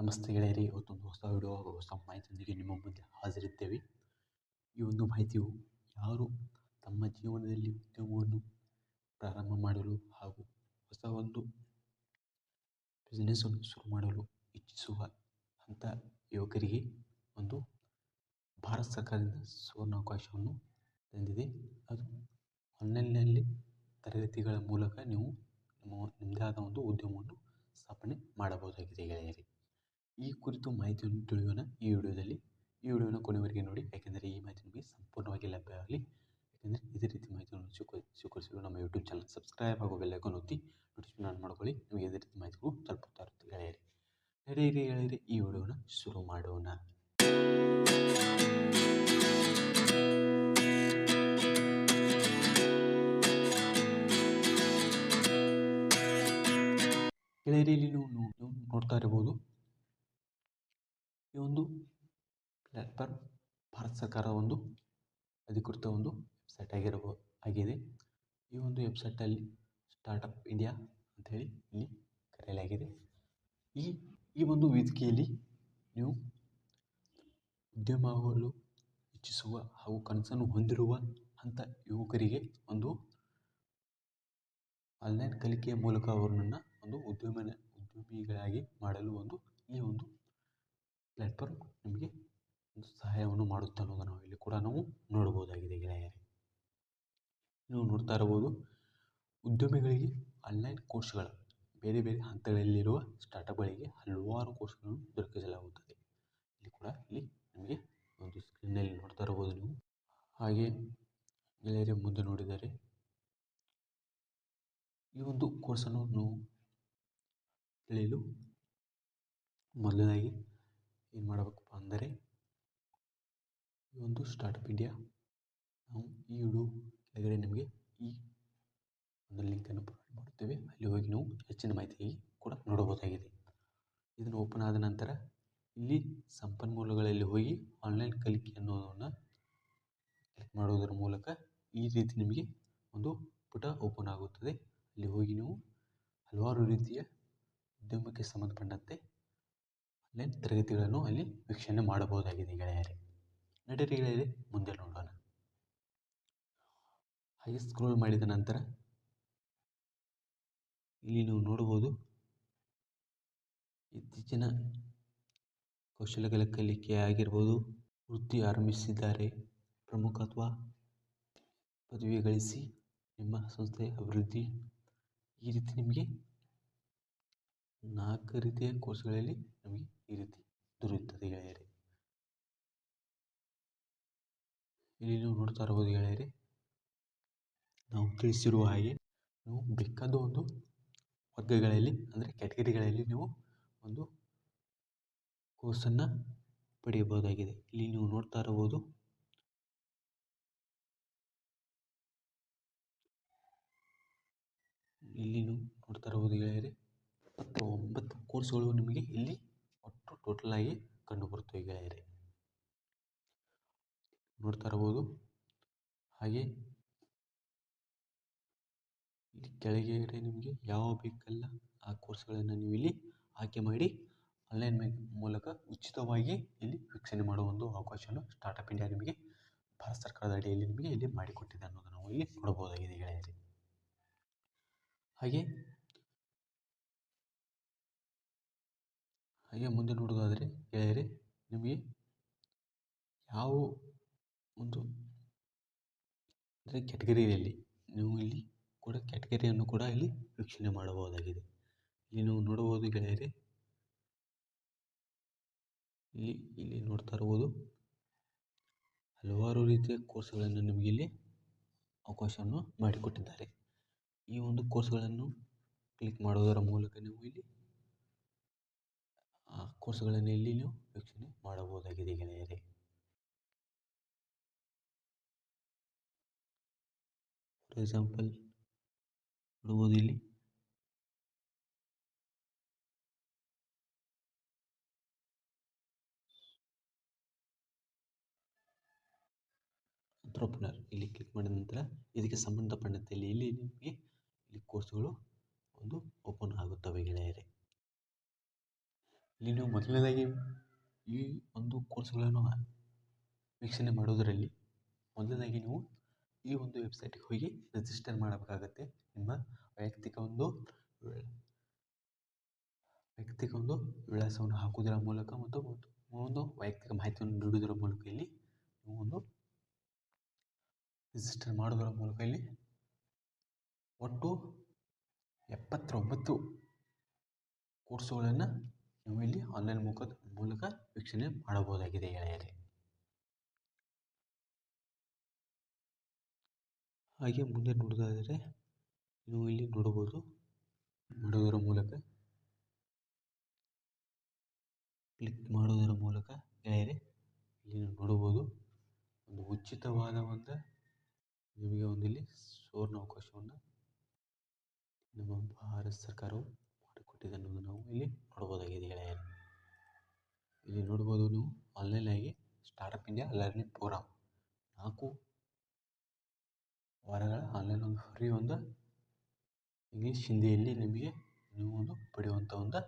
ನಮಸ್ತೆ ಗೆಳೆಯರೇ, ಇವತ್ತೊಂದು ಹೊಸ ವಿಡಿಯೋ ಹಾಗೂ ಹೊಸ ಮಾಹಿತಿಯೊಂದಿಗೆ ನಿಮ್ಮ ಮುಂದೆ ಹಾಜರಿದ್ದೇವೆ. ಈ ಒಂದು ಮಾಹಿತಿಯು ಯಾರು ತಮ್ಮ ಜೀವನದಲ್ಲಿ ಉದ್ಯಮವನ್ನು ಪ್ರಾರಂಭ ಮಾಡಲು ಹಾಗೂ ಹೊಸ ಒಂದು ಬಿಸ್ನೆಸ್ಸನ್ನು ಶುರು ಮಾಡಲು ಇಚ್ಛಿಸುವ ಅಂಥ ಯುವಕರಿಗೆ ಒಂದು ಭಾರತ ಸರ್ಕಾರದಿಂದ ಸುವರ್ಣಾವಕಾಶವನ್ನು ತಂದಿದೆ. ಅದು ಆನ್ಲೈನ್ನಲ್ಲಿ ತರಗತಿಗಳ ಮೂಲಕ ನೀವು ನಿಮ್ಮ ನಿಮ್ಮದೇ ಆದ ಒಂದು ಉದ್ಯಮವನ್ನು ಸ್ಥಾಪನೆ ಮಾಡಬಹುದಾಗಿದೆ ಗೆಳೆಯರೇ. ಈ ಕುರಿತು ಮಾಹಿತಿಯನ್ನು ತಿಳಿಯೋಣ ಈ ವಿಡಿಯೋದಲ್ಲಿ. ಈ ವಿಡಿಯೋನ ಕೊನೆವರೆಗೆ ನೋಡಿ. ಯಾಕೆಂದರೆ ಈ ಮಾಹಿತಿ ನಿಮಗೆ ಸಂಪೂರ್ಣವಾಗಿ ಲಭ್ಯವಾಗಲಿ ಯಾಕೆಂದರೆ ಇದೇ ರೀತಿ ಮಾಹಿತಿಯನ್ನು ಸ್ವೀಕ ಸ್ವೀಕರಿಸಲು ನಮ್ಮ ಯೂಟ್ಯೂಬ್ ಚಾನಲ್ ಸಬ್ಸ್ಕ್ರೈಬ್ ಹಾಗೂ ಬೆಲ್ಲೈಕನ್ ಒತ್ತಿ ನೋಟಿಫಿಕೇಶನ್ ಆನ್ ಮಾಡ್ಕೊಳ್ಳಿ. ನಿಮಗೆ ಇದೇ ರೀತಿ ಮಾಹಿತಿಗಳು ತಲುಪುತ್ತಾ ಇರುತ್ತೆ ಗೆಳೆಯರಿ. ನಡೆಯಿರಿ ಗೆಳೆಯರಿ, ಈ ವಿಡಿಯೋನ ಶುರು ಮಾಡೋಣ. ಗೆಳೆಯರಿಯಲ್ಲಿ ನೀವು ನೋಡ್ತಾ ಇರಬಹುದು ಈ ಒಂದು ಪ್ಲಾಟ್ಫಾರ್ಮ್ ಭಾರತ ಸರ್ಕಾರ ಒಂದು ಅಧಿಕೃತ ಒಂದು ವೆಬ್ಸೈಟ್ ಆಗಿರಬಹುದು ಆಗಿದೆ. ಈ ಒಂದು ವೆಬ್ಸೈಟಲ್ಲಿ ಸ್ಟಾರ್ಟಪ್ ಇಂಡಿಯಾ ಅಂಥೇಳಿ ಇಲ್ಲಿ ಕರೆಯಲಾಗಿದೆ. ಈ ಈ ಒಂದು ವೇದಿಕೆಯಲ್ಲಿ ನೀವು ಉದ್ಯಮ ಆಗಲು ಇಚ್ಛಿಸುವ ಹಾಗೂ ಕನಸನ್ನು ಹೊಂದಿರುವ ಅಂಥ ಯುವಕರಿಗೆ ಒಂದು ಆನ್ಲೈನ್ ಕಲಿಕೆಯ ಮೂಲಕ ಅವರನ್ನು ಒಂದು ಉದ್ಯಮ ಉದ್ಯಮಿಗಳಾಗಿ ಮಾಡಲು ಒಂದು ಈ ಒಂದು ಪ್ಲ್ಯಾಟ್ಫಾರ್ಮ್ ನಿಮಗೆ ಒಂದು ಸಹಾಯವನ್ನು ಮಾಡುತ್ತೆ ಅನ್ನೋದನ್ನು ಇಲ್ಲಿ ಕೂಡ ನಾವು ನೋಡ್ಬೋದಾಗಿದೆ ಗೆಳೆಯರೇ. ನೀವು ನೋಡ್ತಾ ಇರಬಹುದು ಉದ್ಯಮಿಗಳಿಗೆ ಆನ್ಲೈನ್ ಕೋರ್ಸ್ಗಳ ಬೇರೆ ಬೇರೆ ಹಂತಗಳಲ್ಲಿರುವ ಸ್ಟಾರ್ಟಪ್ಗಳಿಗೆ ಹಲವಾರು ಕೋರ್ಸ್ಗಳನ್ನು ದೊರಕಿಸಲಾಗುತ್ತದೆ. ಇಲ್ಲಿ ಕೂಡ ಇಲ್ಲಿ ನಿಮಗೆ ಒಂದು ಸ್ಕ್ರೀನ್ನಲ್ಲಿ ನೋಡ್ತಾ ಇರಬಹುದು ನೀವು. ಹಾಗೆ ಗೆಳೆಯರೇ ಮುಂದೆ ನೋಡಿದರೆ ಈ ಒಂದು ಕೋರ್ಸನ್ನು ನೀವು ತಿಳಿಯಲು ಮೊದಲನೇದಾಗಿ ಏನು ಮಾಡಬೇಕಪ್ಪ ಅಂದರೆ ಈ ಒಂದು ಸ್ಟಾರ್ಟಪ್ ಇಂಡಿಯಾ ನಾವು ಈ ವಿಡಿಯೋ ಕೆಳಗಡೆ ನಿಮಗೆ ಈ ಒಂದು ಲಿಂಕನ್ನು ಪ್ರೊವೈಡ್ ಮಾಡುತ್ತೇವೆ. ಅಲ್ಲಿ ಹೋಗಿ ನೀವು ಹೆಚ್ಚಿನ ಮಾಹಿತಿಯಾಗಿ ಕೂಡ ನೋಡಬಹುದಾಗಿದೆ. ಇದನ್ನು ಓಪನ್ ಆದ ನಂತರ ಇಲ್ಲಿ ಸಂಪನ್ಮೂಲಗಳಲ್ಲಿ ಹೋಗಿ ಆನ್ಲೈನ್ ಕಲಿಕೆ ಅನ್ನೋದನ್ನು ಕ್ಲಿಕ್ ಮಾಡೋದರ ಮೂಲಕ ಈ ರೀತಿ ನಿಮಗೆ ಒಂದು ಪುಟ ಓಪನ್ ಆಗುತ್ತದೆ. ಅಲ್ಲಿ ಹೋಗಿ ನೀವು ಹಲವಾರು ರೀತಿಯ ಉದ್ಯಮಕ್ಕೆ ಸಂಬಂಧಪಟ್ಟಂತೆ ಆನ್ಲೈನ್ ತರಗತಿಗಳನ್ನು ಅಲ್ಲಿ ವೀಕ್ಷಣೆ ಮಾಡಬಹುದಾಗಿದೆ ಗೆಳೆಯರೆ. ನಡೀರಿ ಗೆಳೆಯರೇ, ಮುಂದೆ ನೋಡೋಣ. ಹಾಗೆ ಸ್ಕ್ರೋಲ್ ಮಾಡಿದ ನಂತರ ಇಲ್ಲಿ ನೀವು ನೋಡ್ಬೋದು ಇತ್ತೀಚಿನ ಕೌಶಲಗಳ ಕಲಿಕೆ ಆಗಿರ್ಬೋದು, ವೃತ್ತಿ ಆರಂಭಿಸಿದ್ದಾರೆ ಪ್ರಮುಖತ್ವ ಪದವಿ ಗಳಿಸಿ ನಿಮ್ಮ ಸಂಸ್ಥೆಯ ಅಭಿವೃದ್ಧಿ ಈ ರೀತಿ ನಿಮಗೆ ನಾಲ್ಕು ರೀತಿಯ ಕೋರ್ಸ್ಗಳಲ್ಲಿ ನಮಗೆ ಈ ರೀತಿ ದೊರೆಯುತ್ತದೆ ಗೆಳೆಯರೇ. ಇಲ್ಲಿ ನೀವು ನೋಡ್ತಾ ಇರ್ಬೋದು ಗೆಳೆಯರೇ, ನಾವು ತಿಳಿಸಿರುವ ಹಾಗೆ ನೀವು ಬೇಕಾದ ಒಂದು ವರ್ಗಗಳಲ್ಲಿ ಅಂದರೆ ಕ್ಯಾಟಗರಿಗಳಲ್ಲಿ ನೀವು ಒಂದು ಕೋರ್ಸನ್ನು ಪಡೆಯಬಹುದಾಗಿದೆ. ಇಲ್ಲಿ ನೀವು ನೋಡ್ತಾ ಇರಬಹುದು ಇಲ್ಲಿ ನೀವು ನೋಡ್ತಾ ಇರಬಹುದು ಗೆಳೆಯರೇ ಇಪ್ಪತ್ತ ಒಂಬತ್ತು ಕೋರ್ಸ್ಗಳು ನಿಮಗೆ ಇಲ್ಲಿ ಒಟ್ಟು ಟೋಟಲ್ ಆಗಿ ಕಂಡುಬರುತ್ತವೆ ಗೆಳೆಯರೆ ನೋಡ್ತಾ ಇರಬಹುದು. ಹಾಗೆ ಇಲ್ಲಿ ಕೆಳಗಡೆ ನಿಮಗೆ ಯಾವ ಬೇಕಲ್ಲ ಆ ಕೋರ್ಸ್ಗಳನ್ನು ನೀವು ಇಲ್ಲಿ ಆಯ್ಕೆ ಮಾಡಿ ಆನ್ಲೈನ್ ಮೂಲಕ ಉಚಿತವಾಗಿ ಇಲ್ಲಿ ವೀಕ್ಷಣೆ ಮಾಡುವ ಒಂದು ಅವಕಾಶವನ್ನು ಸ್ಟಾರ್ಟಪ್ ಇಂಡಿಯಾ ನಿಮಗೆ ಭಾರತ ಸರ್ಕಾರದ ಅಡಿಯಲ್ಲಿ ನಿಮಗೆ ಇಲ್ಲಿ ಮಾಡಿಕೊಟ್ಟಿದೆ ಅನ್ನೋದನ್ನು ನಾವು ಇಲ್ಲಿ ನೋಡಬಹುದಾಗಿದೆ ಗೆಳೆಯರೆ. ಹಾಗೆ ಹಾಗೆ ಮುಂದೆ ನೋಡೋದಾದರೆ ಗೆಳೆಯರೇ ನಿಮಗೆ ಯಾವ ಒಂದು ಅಂದರೆ ಕ್ಯಾಟಗರಿಯಲ್ಲಿ ನೀವು ಇಲ್ಲಿ ಕೂಡ ಕ್ಯಾಟಗರಿಯನ್ನು ಕೂಡ ಇಲ್ಲಿ ವೀಕ್ಷಣೆ ಮಾಡಬಹುದಾಗಿದೆ. ಇಲ್ಲಿ ನೀವು ನೋಡಬಹುದು ಗೆಳೆಯರೇ, ಇಲ್ಲಿ ಇಲ್ಲಿ ನೋಡ್ತಾ ಇರ್ಬೋದು ಹಲವಾರು ರೀತಿಯ ಕೋರ್ಸ್ಗಳನ್ನು ನಿಮಗೆ ಇಲ್ಲಿ ಅವಕಾಶವನ್ನು ಮಾಡಿಕೊಟ್ಟಿದ್ದಾರೆ. ಈ ಒಂದು ಕೋರ್ಸ್ಗಳನ್ನು ಕ್ಲಿಕ್ ಮಾಡೋದರ ಮೂಲಕ ನೀವು ಇಲ್ಲಿ ಕೋರ್ಸ್ಗಳನ್ನು ಇಲ್ಲಿ ನೀವು ವೀಕ್ಷಣೆ ಮಾಡಬಹುದಾಗಿದೆ ಗೆಳೆಯರೇ. ಫಾರ್ ಎಕ್ಸಾಂಪಲ್ ನೋಡ್ಬೋದು ಇಲ್ಲಿ. ಅಂಟ್ರಪ್ರನರ್ ಇಲ್ಲಿ ಕ್ಲಿಕ್ ಮಾಡಿದ ನಂತರ ಇದಕ್ಕೆ ಸಂಬಂಧಪಟ್ಟಂತೆ ಇಲ್ಲಿ ಇಲ್ಲಿ ನಿಮಗೆ ಇಲ್ಲಿ ಕೋರ್ಸ್ಗಳು ಒಂದು ಓಪನ್ ಆಗುತ್ತವೆ ಗೆಳೆಯರೇ. ಇಲ್ಲಿ ನೀವು ಮೊದಲನೇದಾಗಿ ಈ ಒಂದು ಕೋರ್ಸ್ಗಳನ್ನು ವೀಕ್ಷಣೆ ಮಾಡೋದರಲ್ಲಿ ಮೊದಲನೇದಾಗಿ ನೀವು ಈ ಒಂದು ವೆಬ್ಸೈಟಿಗೆ ಹೋಗಿ ರಿಜಿಸ್ಟರ್ ಮಾಡಬೇಕಾಗತ್ತೆ ನಿಮ್ಮ ವೈಯಕ್ತಿಕ ಒಂದು ವೈಯಕ್ತಿಕ ಒಂದು ವಿಳಾಸವನ್ನು ಹಾಕುವುದರ ಮೂಲಕ ಮತ್ತು ಒಂದು ವೈಯಕ್ತಿಕ ಮಾಹಿತಿಯನ್ನು ನೀಡುವುದರ ಮೂಲಕ ಇಲ್ಲಿ ನೀವು ಒಂದು ರಿಜಿಸ್ಟರ್ ಮಾಡೋದರ ಮೂಲಕ ಇಲ್ಲಿ ಒಟ್ಟು ಎಪ್ಪತ್ತೊಂಬತ್ತು ಕೋರ್ಸುಗಳನ್ನು ನೀವು ಇಲ್ಲಿ ಆನ್ಲೈನ್ ಮುಖ ಮೂಲಕ ವೀಕ್ಷಣೆ ಮಾಡಬಹುದಾಗಿದೆ ಗೆಳೆಯರೆ ಹಾಗೆ ಮುಂದೆ ನೋಡೋದಾದರೆ ನೀವು ಇಲ್ಲಿ ನೋಡಬಹುದು ಮಾಡುವುದರ ಮೂಲಕ ಕ್ಲಿಕ್ ಮಾಡೋದರ ಮೂಲಕ ಗೆಳೆಯರೆ ಇಲ್ಲಿ ನೋಡಬಹುದು ಒಂದು ಉಚಿತವಾದ ಒಂದು ನಿಮಗೆ ಒಂದು ಇಲ್ಲಿ ಸುವರ್ಣ ಅವಕಾಶವನ್ನು ನಮ್ಮ ಭಾರತ ಸರ್ಕಾರವು ಮಾಡಿಕೊಟ್ಟಿದೆ ಅನ್ನೋದು ನಾವು ಇಲ್ಲಿ ನೋಡ್ಬೋದಾಗಿದೆ ಗೆಳೆಯರು. ಇಲ್ಲಿ ನೋಡ್ಬೋದು ನೀವು ಆನ್ಲೈನಾಗಿ ಸ್ಟಾರ್ಟಪ್ ಇಂಡಿಯಾ ಲರ್ನಿಂಗ್ ಪ್ರೋಗ್ರಾಮ್ ನಾಲ್ಕು ವಾರಗಳ ಆನ್ಲೈನ್ ಒಂದು ಫ್ರೀ ಒಂದು ಇಂಗ್ಲೀಷ್ ಹಿಂದಿಯಲ್ಲಿ ನಿಮಗೆ ನೀವು ಒಂದು ಪಡೆಯುವಂಥ ಒಂದು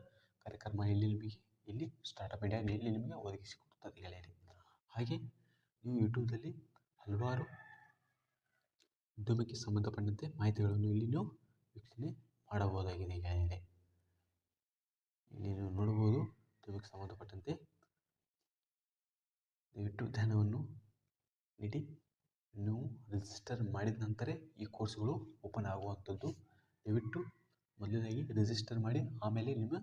ಕಾರ್ಯಕ್ರಮ ಇಲ್ಲಿ ನಿಮಗೆ ಇಲ್ಲಿ ಸ್ಟಾರ್ಟಪ್ ಇಂಡಿಯಾ ಇಲ್ಲಿ ನಿಮಗೆ ಒದಗಿಸಿಕೊಡ್ತದೆ ಗೆಳೆಯರಿ. ಹಾಗೆ ನೀವು ಯೂಟ್ಯೂಬ್ದಲ್ಲಿ ಹಲವಾರು ಉದ್ಯಮಕ್ಕೆ ಸಂಬಂಧಪಟ್ಟಂತೆ ಮಾಹಿತಿಗಳನ್ನು ಇಲ್ಲಿ ನೀವು ವೀಕ್ಷಣೆ ಮಾಡಬಹುದಾಗಿದೆ ಗೆಳೆಯರೆ ಇಲ್ಲಿ ನೀವು ನೋಡ್ಬೋದು ಉದ್ಯಮಕ್ಕೆ ಸಂಬಂಧಪಟ್ಟಂತೆ ದಯವಿಟ್ಟು ಧ್ಯಾನವನ್ನು ನೀಡಿ. ನೀವು ರಿಜಿಸ್ಟರ್ ಮಾಡಿದ ನಂತರ ಈ ಕೋರ್ಸ್ಗಳು ಓಪನ್ ಆಗುವಂಥದ್ದು. ದಯವಿಟ್ಟು ಮೊದಲನೇದಾಗಿ ರಿಜಿಸ್ಟರ್ ಮಾಡಿ, ಆಮೇಲೆ ನಿಮ್ಮ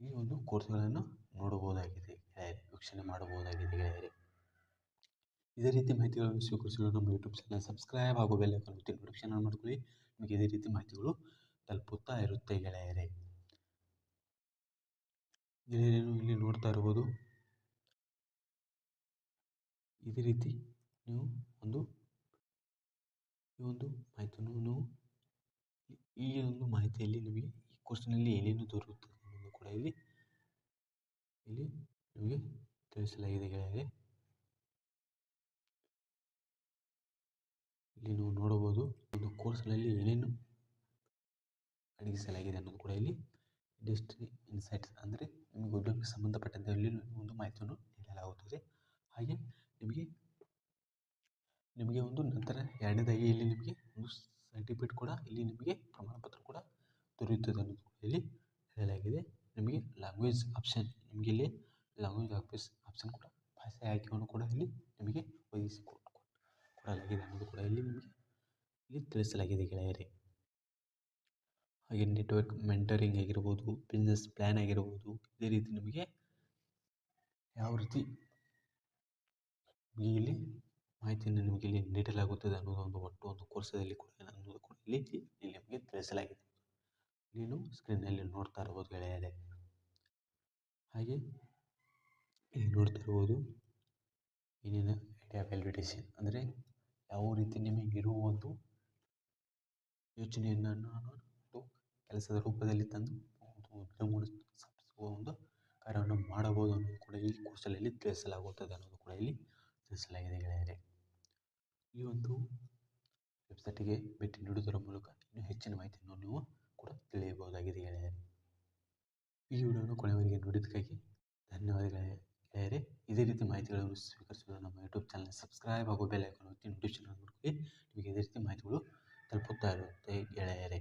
ಈ ಒಂದು ಕೋರ್ಸ್ಗಳನ್ನು ನೋಡಬಹುದಾಗಿದೆ ಗೆಳೆಯರೆ, ವೀಕ್ಷಣೆ ಮಾಡಬಹುದಾಗಿದೆ ಗೆಳೆಯರೆ. ಇದೇ ರೀತಿ ಮಾಹಿತಿಗಳನ್ನು ಸ್ವೀಕರಿಸಲು ನಮ್ಮ ಯೂಟ್ಯೂಬ್ ಚಾನಲ್ ಸಬ್ಸ್ಕ್ರೈಬ್ ಹಾಗೂ ಬೆಲ್ ಐಕಾನ್ ಒತ್ತಿ ನೋಟಿಫಿಕೇಶನ್ ಆನ್ ಮಾಡ್ಕೊಳ್ಳಿ. ನಿಮಗೆ ಇದೇ ರೀತಿ ಮಾಹಿತಿಗಳು ತಲುಪುತ್ತಾ ಇರುತ್ತೆ ಗೆಳೆಯರೆ. ಗೆಳೆಯರೇನು ಇಲ್ಲಿ ನೋಡ್ತಾ ಇರಬಹುದು ಇದೇ ರೀತಿ ನೀವು ಒಂದು ಈ ಒಂದು ಮಾಹಿತಿಯನ್ನು ನೀವು ಈ ಒಂದು ಮಾಹಿತಿಯಲ್ಲಿ ನಿಮಗೆ ಈ ಕೋರ್ಸ್ನಲ್ಲಿ ಏನೇನು ದೊರೆಯುತ್ತದೆ ಅನ್ನೋದು ಕೂಡ ಇಲ್ಲಿ ಇಲ್ಲಿ ನಿಮಗೆ ತಿಳಿಸಲಾಗಿದೆ ಗೆಳೆಯರೆ. ಇಲ್ಲಿ ನೀವು ನೋಡಬಹುದು ಒಂದು ಕೋರ್ಸ್ನಲ್ಲಿ ಏನೇನು ಅಡಗಿಸಲಾಗಿದೆ ಅನ್ನೋದು ಕೂಡ ಇಲ್ಲಿ ಇಂಡಸ್ಟ್ರಿ ಇನ್ಸೈಟ್ಸ್ ಅಂದರೆ ನಿಮಗೆ ಉದ್ಯೋಗಕ್ಕೆ ಸಂಬಂಧಪಟ್ಟಂತೆ ಅಲ್ಲಿ ಒಂದು ಮಾಹಿತಿಯನ್ನು ನೀಡಲಾಗುತ್ತದೆ. ಹಾಗೆ ನಿಮಗೆ ನಿಮಗೆ ಒಂದು ನಂತರ ಎರಡನೇದಾಗಿ ಇಲ್ಲಿ ನಿಮಗೆ ಒಂದು ಸರ್ಟಿಫಿಕೇಟ್ ಕೂಡ, ಇಲ್ಲಿ ನಿಮಗೆ ಪ್ರಮಾಣ ಪತ್ರ ಕೂಡ ದೊರೆಯುತ್ತದೆ ಅನ್ನೋದು ಇಲ್ಲಿ ಹೇಳಲಾಗಿದೆ. ನಿಮಗೆ ಲ್ಯಾಂಗ್ವೇಜ್ ಆಪ್ಷನ್ ನಿಮಗೆ ಇಲ್ಲಿ ಲ್ಯಾಂಗ್ವೇಜ್ ಆಫೀಸ್ ಆಪ್ಷನ್ ಕೂಡ ಭಾಷೆ ಆಯ್ಕೆಯನ್ನು ಕೂಡ ಇಲ್ಲಿ ನಿಮಗೆ ಒದಗಿಸಿ ಕೊಡಲಾಗಿದೆ ಅನ್ನೋದು ಕೂಡ ಇಲ್ಲಿ ನಿಮಗೆ ಇಲ್ಲಿ ತಿಳಿಸಲಾಗಿದೆ ಗೆಳೆಯರೆ. ಹಾಗೆ ನೆಟ್ವರ್ಕ್ ಮೆಂಟರಿಂಗ್ ಆಗಿರ್ಬೋದು ಬಿಸ್ನೆಸ್ ಪ್ಲ್ಯಾನ್ ಆಗಿರ್ಬೋದು, ಇದೇ ರೀತಿ ನಿಮಗೆ ಯಾವ ರೀತಿ ಇಲ್ಲಿ ಮಾಹಿತಿಯನ್ನು ನಿಮಗೆ ಇಲ್ಲಿ ನೀಡಲಾಗುತ್ತದೆ ಅನ್ನೋದು ಒಂದು ಒಟ್ಟು ಒಂದು ಕೋರ್ಸದಲ್ಲಿ ಕೂಡ ಅನ್ನೋದು ಕೂಡ ಇಲ್ಲಿ ಇಲ್ಲಿ ನಿಮಗೆ ತಿಳಿಸಲಾಗಿದೆ. ನೀನು ಸ್ಕ್ರೀನಲ್ಲಿ ನೋಡ್ತಾ ಇರ್ಬೋದು ಗೆಳೆಯರೆ. ಹಾಗೆ ಇಲ್ಲಿ ನೋಡ್ತಾ ಇರ್ಬೋದು ಏನೇನು ಐಡಿಯಾ ವ್ಯಾಲಿಡೇಷನ್ ಅಂದರೆ ಯಾವ ರೀತಿ ನಿಮಗೆ ಇರುವ ಒಂದು ಯೋಚನೆಯನ್ನು ನಾನು ಕೆಲಸದ ರೂಪದಲ್ಲಿ ತಂದು ಸ್ಥಾಪಿಸುವ ಒಂದು ಕಾರ್ಯವನ್ನು ಮಾಡಬಹುದು ಅನ್ನೋದು ಕೂಡ ಈ ಕೋರ್ಸಲ್ಲಿ ತಿಳಿಸಲಾಗುತ್ತದೆ ಅನ್ನೋದು ಕೂಡ ಇಲ್ಲಿ ತಿಳಿಸಲಾಗಿದೆ ಗೆಳೆಯರೆ. ಈ ಒಂದು ವೆಬ್ಸೈಟಿಗೆ ಭೇಟಿ ನೀಡುವುದರ ಮೂಲಕ ಇನ್ನೂ ಹೆಚ್ಚಿನ ಮಾಹಿತಿಯನ್ನು ನೀವು ಕೂಡ ತಿಳಿಯಬಹುದಾಗಿದೆ ಗೆಳೆಯರೆ. ಈ ವಿಡಿಯೋವನ್ನು ಕೊನೆಯವರೆಗೆ ನೋಡಿದ್ದಕ್ಕಾಗಿ ಧನ್ಯವಾದಗಳು ಗೆಳೆಯರೆ. ಇದೇ ರೀತಿ ಮಾಹಿತಿಗಳನ್ನು ಸ್ವೀಕರಿಸಲು ನಮ್ಮ ಯೂಟ್ಯೂಬ್ ಚಾನಲ್ ಸಬ್ಸ್ಕ್ರೈಬ್ ಹಾಗೂ ಬೆಲ್ ಒತ್ತಿ ನೋಟಿಫಿಕೇಶನ್ ಮಾಡ್ಕೊಳ್ಳಿ. ನಿಮಗೆ ಇದೇ ರೀತಿ ಮಾಹಿತಿಗಳು ತಲುಪುತ್ತಾ ಇರುತ್ತೆ ಗೆಳೆಯರೆ.